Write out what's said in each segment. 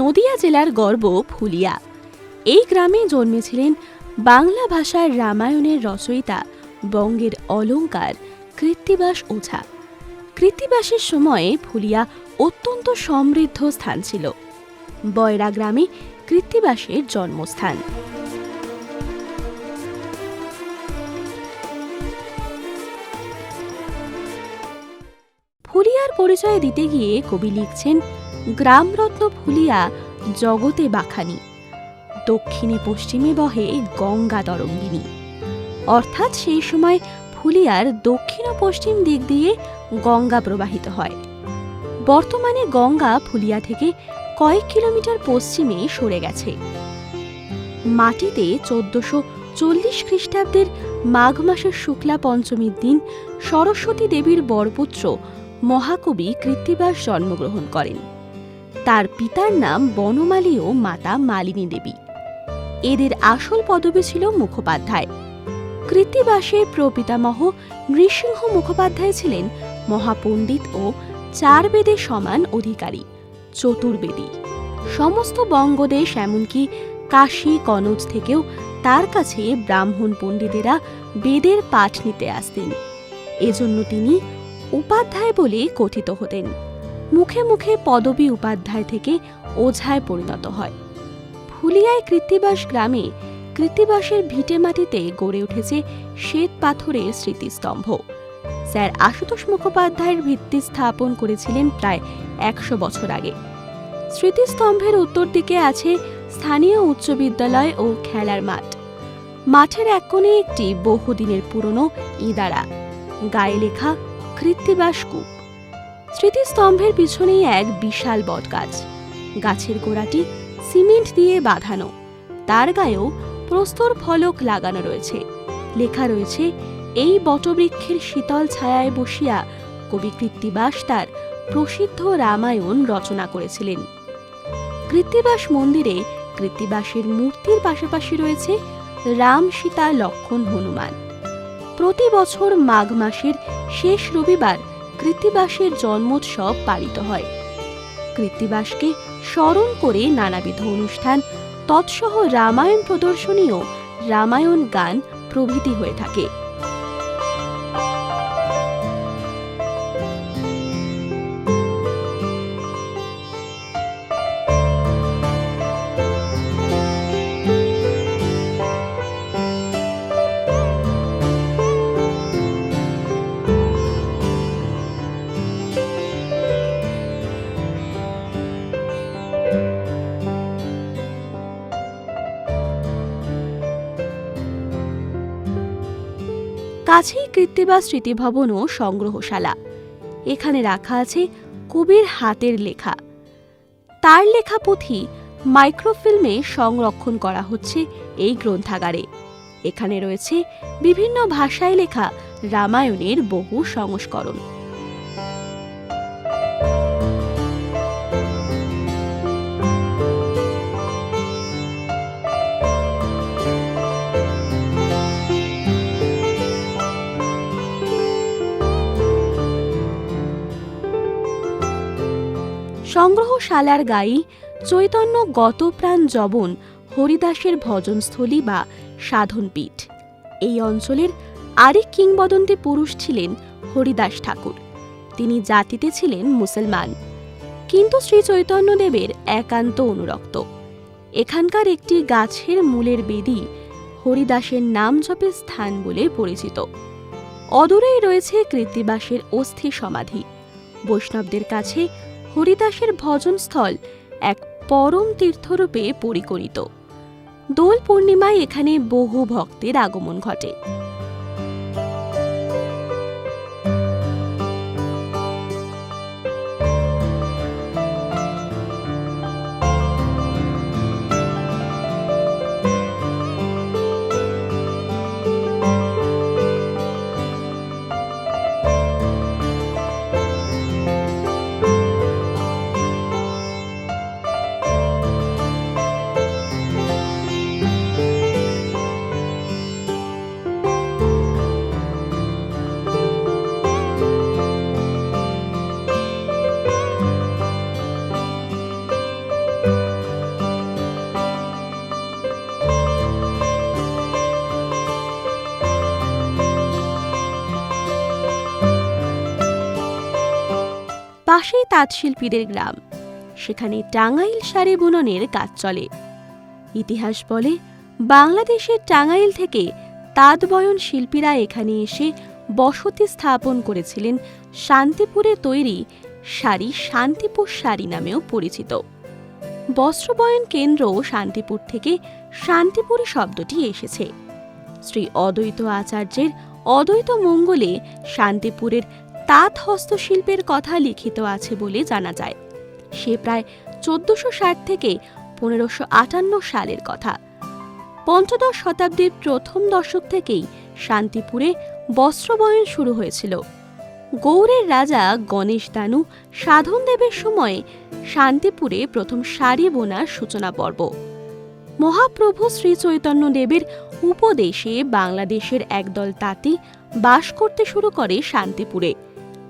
নদিয়া জেলার গর্ব ফুলিয়া। এই গ্রামে জন্মেছিলেন বাংলা ভাষার রামায়ণের রচয়িতা বঙ্গের অলঙ্কার কৃত্তিবাস ওঝা। কৃত্তিবাসের সময়ে ফুলিয়া অত্যন্ত সমৃদ্ধ স্থান ছিল। বয়রা গ্রামে কৃত্তিবাসের জন্মস্থান। ফুলিয়ার পরিচয় দিতে গিয়ে কবি লিখছেন গ্রামরত্ন ফুলিয়া জগতে বাখানি দক্ষিণে পশ্চিমে বহে গঙ্গা তরঙ্গিনী। অর্থাৎ সেই সময় ফুলিয়ার দক্ষিণ ও পশ্চিম দিক দিয়ে গঙ্গা প্রবাহিত হয়। বর্তমানে গঙ্গা ফুলিয়া থেকে কয়েক কিলোমিটার পশ্চিমে সরে গেছে। মাটিতে চোদ্দশো চল্লিশ খ্রিস্টাব্দের মাঘ মাসের শুক্লা পঞ্চমীর দিন সরস্বতী দেবীর বরপুত্র মহাকবি কৃত্তিবাস জন্মগ্রহণ করেন। তার পিতার নাম বনমালী ও মাতা মালিনী দেবী। এদের আসল পদবি ছিল মুখোপাধ্যায়। কৃত্তিবাসের প্রপিতামহ নৃসিংহ মুখোপাধ্যায় ছিলেন মহাপণ্ডিত ও চার বেদের সমান অধিকারী, চতুর্বেদী। সমস্ত বঙ্গদেশ এমনকি কাশী কনজ থেকেও তার কাছে ব্রাহ্মণ পণ্ডিতেরা বেদের পাঠ নিতে আসতেন। এজন্য তিনি উপাধ্যায় বলে কথিত হতেন। মুখে মুখে পদবী উপাধ্যায় থেকে ওঝায় পরিণত হয়। ফুলিয়ায় কৃত্তিবাস গ্রামে কৃত্তিবাসের ভিটে মাটিতে গড়ে উঠেছে শ্বেত পাথরের স্মৃতিস্তম্ভ। স্যার আশুতোষ মুখোপাধ্যায়ের ভিত্তি স্থাপন করেছিলেন প্রায় একশো বছর আগে। স্মৃতিস্তম্ভের উত্তর দিকে আছে স্থানীয় উচ্চ বিদ্যালয় ও খেলার মাঠ। মাঠের এক কোণে একটি বহুদিনের পুরনো ইদারা। গায়ে লেখা কৃত্তিবাস কূপ। স্মৃতিস্তম্ভের পিছনেই এক বিশাল বটগাছ। গাছের গোড়াটি সিমেন্ট দিয়ে বাঁধানো। তার গায়েও প্রস্তর ফলক লাগানো রয়েছে। লেখা রয়েছে, এই বটবৃক্ষের শীতল ছায়ায় বসিয়া কবি কৃত্তিবাস তার প্রসিদ্ধ রামায়ণ রচনা করেছিলেন। কৃত্তিবাস মন্দিরে কৃত্তিবাসের মূর্তির পাশাপাশি রয়েছে রাম সীতা লক্ষণ হনুমান। প্রতি বছর মাঘ মাসের শেষ রবিবার কৃত্তিবাসের জন্মোৎসব পালিত হয়। কৃত্তিবাসকে স্মরণ করে নানাবিধ অনুষ্ঠান, তৎসহ রামায়ণ প্রদর্শনীও রামায়ণ গান প্রভৃতি হয়ে থাকে। কাছেই কৃত্তিবা স্মৃতিভবন ও সংগ্রহশালা। এখানে রাখা আছে কবির হাতের লেখা। তার লেখা পুঁথি মাইক্রোফিল্মে সংরক্ষণ করা হচ্ছে এই গ্রন্থাগারে। এখানে রয়েছে বিভিন্ন ভাষায় লেখা রামায়ণের বহু সংস্করণ। সংগ্রহশালার গায়ে চৈতন্য গতপ্রাণ জবন হরিদাসের ভজনস্থলী বা সাধনপীঠ। এই অঞ্চলের আরেক কিংবদন্তি পুরুষ ছিলেন হরিদাস ঠাকুর। তিনি জাতিতে ছিলেন মুসলমান। কিন্তু শ্রী চৈতন্যদেবের একান্ত অনুরক্ত। এখানকার একটি গাছের মূলের বেদি হরিদাসের নাম জপের স্থান বলে পরিচিত। অদূরেই রয়েছে কৃত্তিবাসের অস্থি সমাধি। বৈষ্ণবদের কাছে হরিদাসের ভজনস্থল এক পরম তীর্থরূপে পরিগণিত দোল পূর্ণিমায় এখানে বহু ভক্তের আগমন ঘটে। পাশেই তাঁতশিল্পীদের গ্রাম। সেখানে টাঙ্গাইল শাড়ি বুননের কাজ চলে। ইতিহাস বলে, বাংলাদেশের টাঙ্গাইল থেকে তাঁত বয়ন শিল্পীরা এখানে এসে বসতি স্থাপন করেছিলেন শান্তিপুরে তৈরি শাড়ি শান্তিপুর শাড়ি নামেও পরিচিত। বস্ত্রবয়ন কেন্দ্র শান্তিপুর থেকে শান্তিপুরী শব্দটি এসেছে। শ্রী অদ্বৈত আচার্যের অদ্বৈত মঙ্গলে শান্তিপুরের তাঁত হস্তশিল্পের কথা লিখিত আছে বলে জানা যায়। সে প্রায় চোদ্দশো ষাট থেকে পনেরোশো আটান্ন সালের কথা। পঞ্চদশ শতাব্দীর প্রথম দশক থেকেই শান্তিপুরে বস্ত্রবয়ন শুরু হয়েছিল। গৌড়ের রাজা গণেশ দানু সাধন দেবের সময় শান্তিপুরে প্রথম শাড়ি বোনার সূচনা পর্ব। মহাপ্রভু শ্রী চৈতন্য দেবের উপদেশে বাংলাদেশের একদল তাঁতি বাস করতে শুরু করে শান্তিপুরে।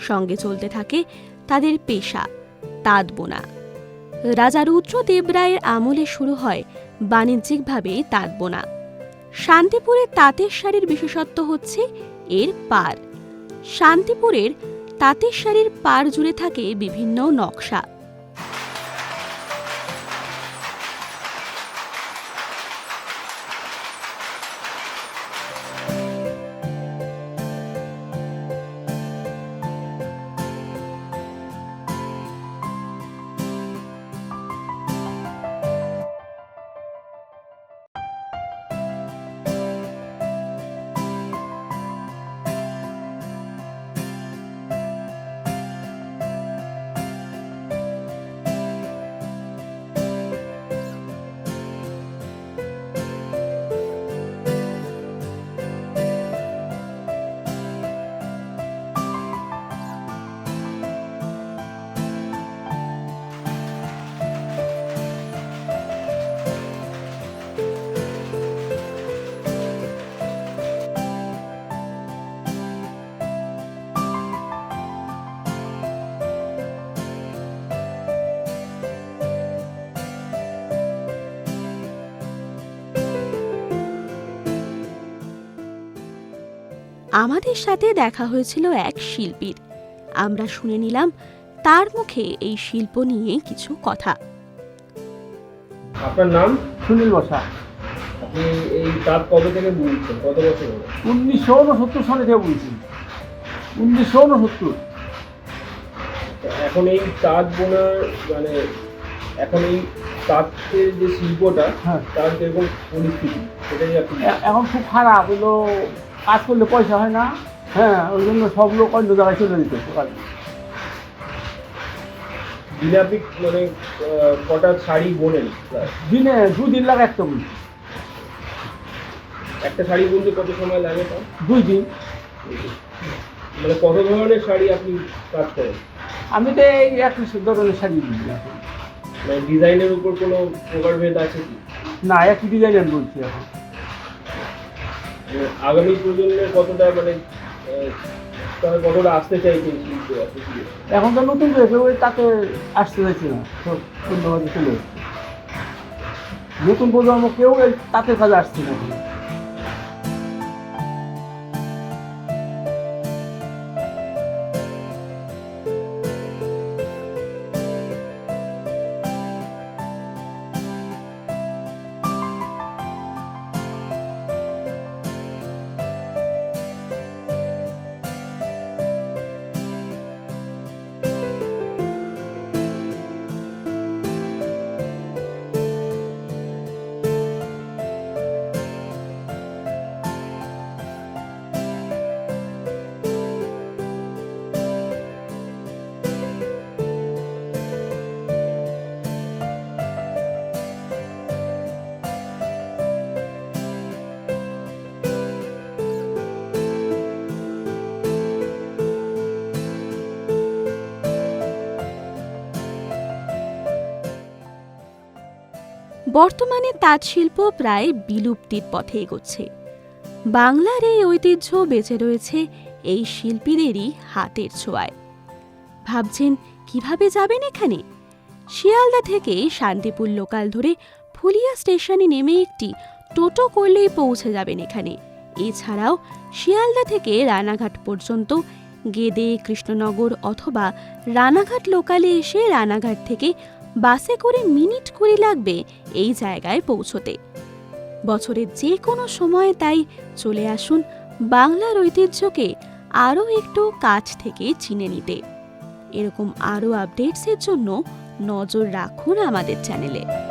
সঙ্গে চলতে থাকে তাদের পেশা, তাঁত বোনা। রাজা রুদ্রদেব রায়ের আমলে শুরু হয় বাণিজ্যিকভাবে তাঁত বোনা। শান্তিপুরের তাঁতের শাড়ির বিশেষত্ব হচ্ছে এর পার শান্তিপুরের তাঁতের শাড়ির পার জুড়ে থাকে বিভিন্ন নকশা। আমাদের সাথে দেখা হয়েছিল এক শিল্পীর। আমরা শুনে নিলাম তার মুখে এই শিল্প নিয়ে কিছু কথা। আপনার নাম? সুনীল বসা। আপনি এই তাঁত কবে থেকে বুনছেন? কত বছর হলো? উনিশশো উনসত্তর সালে থেকে বলছি উনিশশো উনসত্তর। এখন এই তাঁত বোনার মানে এখন এই তাঁতের যে শিল্পটা হ্যাঁ। তার যেরকম পরিস্থিতি? সেটাই আপনি এখন খুব খারাপ হলো কাজ করলে পয়সা হয় না। হ্যাঁ ওই জন্য সব লোক অন্য জায়গায় চলে যেতে কাজে দিনে মানে কটা শাড়ি বোনেন? দিনে দুদিন লাগে একটা একটা শাড়ি বুনতে কত সময় লাগে তার দুই দিন। মানে কত ধরনের শাড়ি আপনি কাজ করেন? আমি তো এই এক ধরনের শাড়ি দিই মানে ডিজাইনের উপর কোনো প্রকারভেদ আছে কি? না একই ডিজাইনের বলছি এখন। আগামী প্রজন্মের কতটা মানে তারা কতটা আসতে চাইছে এখন তো নতুন রয়েছে ওই তাতে আসতে চাইছে না। সুন্দরভাবে চলে নতুন প্রজন্ম কেউ তাতে কাজে আসছে না। বর্তমানে তাঁত শিল্প প্রায় বিলুপ্তির পথে এগোচ্ছে। বাংলার এই ঐতিহ্য বেঁচে রয়েছে এই শিল্পীদেরই হাতের ছোঁয়ায়। ভাবছেন কীভাবে যাবেন এখানে? শিয়ালদা থেকে শান্তিপুর লোকাল ধরে ফুলিয়া স্টেশনে নেমে একটি টোটো করলেই পৌঁছে যাবেন এখানে। এছাড়াও শিয়ালদা থেকে রানাঘাট পর্যন্ত গেদে, কৃষ্ণনগর অথবা রানাঘাট লোকালে এসে রানাঘাট থেকে বাসে করে মিনিট কুড়ি লাগবে এই জায়গায় পৌঁছতে। বছরের যে কোনো সময় তাই চলে আসুন বাংলার ঐতিহ্যকে আরও একটু কাছ থেকে চিনে নিতে। এরকম আরও আপডেটসের জন্য নজর রাখুন আমাদের চ্যানেলে।